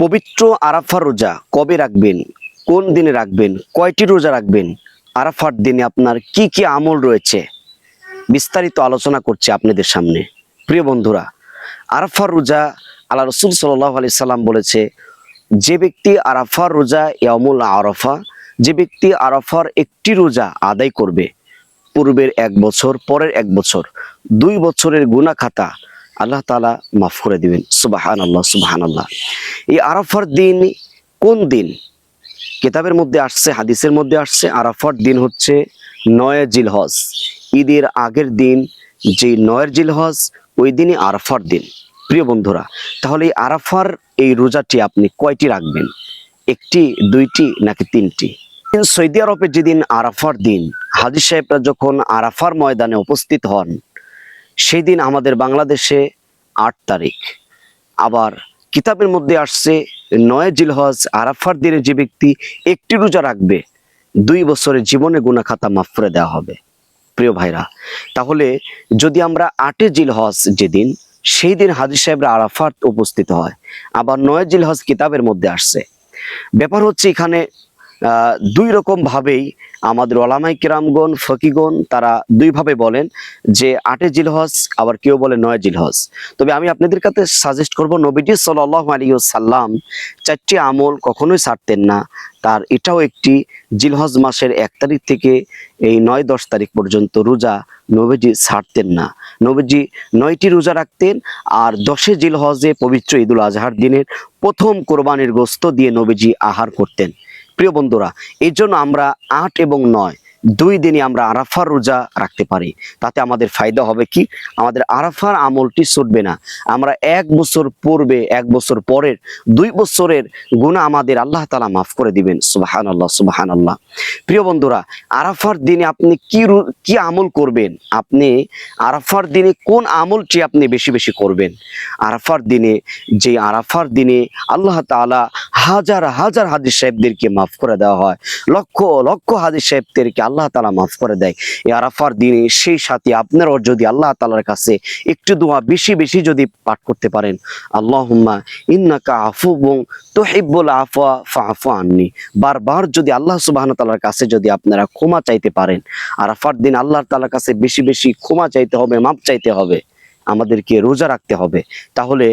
পবিত্র আরাফার রোজা কবে রাখবেন? কোন দিনে রাখবেন? কয়টি রোজা রাখবেন? আরাফার দিনে আপনার কি কি আমল রয়েছে? বিস্তারিত আলোচনা করছে আপনাদের সামনে। প্রিয় বন্ধুরা আরাফার রোজা আল্লাহ রসুল সাল্লাহ আলি সাল্লাম বলেছে, যে ব্যক্তি আরাফার রোজা ইয়ামুল আরাফা, যে ব্যক্তি আরাফার একটি রোজা আদায় করবে, পূর্বের এক বছর, পরের এক বছর, দুই বছরের গুণা খাতা আল্লাহ তালা মাফ করে দিবেন। সুবাহান আল্লাহ সুবাহান আল্লাহ এই আরাফার দিন কোন দিন? কিতাবের মধ্যে আসছে, হাদিসের মধ্যে আসছে, আরাফার দিন হচ্ছে নয় জিলহজ। ঈদের আগের দিন যে নয়ের জিলহজ, ওই দিনই আরাফার দিন। প্রিয় বন্ধুরা, তাহলে এই আরাফার এই রোজাটি আপনি কয়টি রাখবেন? একটি, দুইটি, নাকি তিনটি? সৌদি আরবে যেদিন আরাফার দিন, হাজির সাহেবরা যখন আরাফার ময়দানে উপস্থিত হন সেই দিন আমাদের বাংলাদেশে আট তারিখ। আবার কিতাবের মধ্যে আসছে, নয় জিলহজ আরাফার দিনে যে ব্যক্তি একটি রোজা রাখবে, দুই বছরের জীবনে গুণা খাতা মাফ করে দেওয়া হবে। প্রিয় ভাইরা, তাহলে যদি আমরা আটে জিলহজ যেদিন, সেই দিন হাজির সাহেবরা আরাফাত উপস্থিত হয়। আবার নয় জিলহজ কিতাবের মধ্যে আসছে। ব্যাপার হচ্ছে এখানে দুই রকম ভাবেই আমাদের ওলামাই কিরামগণ, ফকিগণ তারা দুইভাবে বলেন যে আটে জিলহজ, আবার কেউ বলে নয় জিলহজ। তবে আমি আপনাদের কাছে সাজেস্ট করব, নবীজি সাল আলী সাল্লাম চারটি আমল কখনোই ছাড়তেন না। তার এটাও একটি জিলহজ মাসের এক তারিখ থেকে এই নয় দশ তারিখ পর্যন্ত রোজা নবীজি ছাড়তেন না। নবীজি নয়টি রোজা রাখতেন আর দশে জিলহজে পবিত্র ঈদুল আজহার দিনের প্রথম কোরবানির গোস্ত দিয়ে নবীজি আহার করতেন। প্রিয় বন্ধুরা এর জন্য আমরা আট এবং নয় দুই দিনই আমরা আরাফার রোজা রাখতে পারি। তাতে আমাদের ফায়দা হবে কি? আমাদের আরাফার আমলটি ছুটবে না। আমরা এক বছর পূর্বে, এক বছর পরের, দুই বছরের গুণা আমাদের আল্লাহ তালা মাফ করে দিবেন। সুবাহান আল্লাহ সুবাহান আল্লাহ প্রিয় বন্ধুরা, আরাফার দিনে আপনি কি কি আমল করবেন? আপনি আরাফার দিনে কোন আমলটি আপনি বেশি বেশি করবেন? আরাফার দিনে, যে আরাফার দিনে আল্লাহ তাআলা হাজার হাজার হাদিস সাহেবদেরকে মাফ করে দেওয়া হয়। লক্ষ লক্ষ হাদিস সাহেবদেরকে আল্লাহ তাআলা মাফ করে দেয়। এই আরাফার দিনে সেই সাথে আপনারাও যদি আল্লাহ তাআলার কাছে একটু দোয়া বেশি বেশি যদি পাঠ করতে পারেন, আল্লাহুম্মা ইন্নাকা আফুবুং তুহিব্বুল আফওয়া ফাফু আননি। বারবার যদি আল্লাহ সুবহানাহু ওয়া তাআলার কাছে যদি আপনারা ক্ষমা চাইতে পারেন, আরাফার দিন আল্লাহ তালার কাছে বেশি বেশি ক্ষমা চাইতে হবে মাপ চাইতে হবে, আমাদেরকে রোজা রাখতে হবে। তাহলে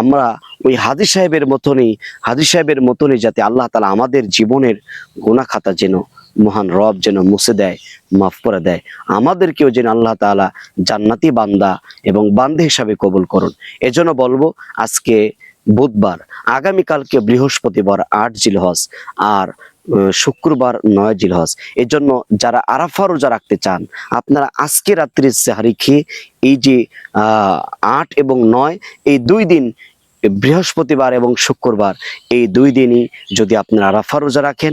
আমরা ওই হাজি সাহেবের মতনই হাজি সাহেবের মতনই যাতে আল্লাহ তালা আমাদের জীবনের গুণা খাতা যেন মহান রব যেন মুছে দেয়, মাফ করে দেয়। আমাদেরকেও যেন আল্লাহ তাআলা জান্নাতি বান্দা এবং বান্দে হিসাবে কবুল করুন। এজন্য বলব, আজকে বুধবার, আগামীকালকে বৃহস্পতিবার আট জিলহজ আর শুক্রবার নয় জিলহজ। এর জন্য যারা আরাফা রোজা রাখতে চান, আপনারা আজকে রাত্রির সেহারি খেয়ে এই যে আট এবং নয়, এই দুই দিন, বৃহস্পতিবার এবং শুক্রবার, এই দুই দিনই যদি আপনারা আরাফা রোজা রাখেন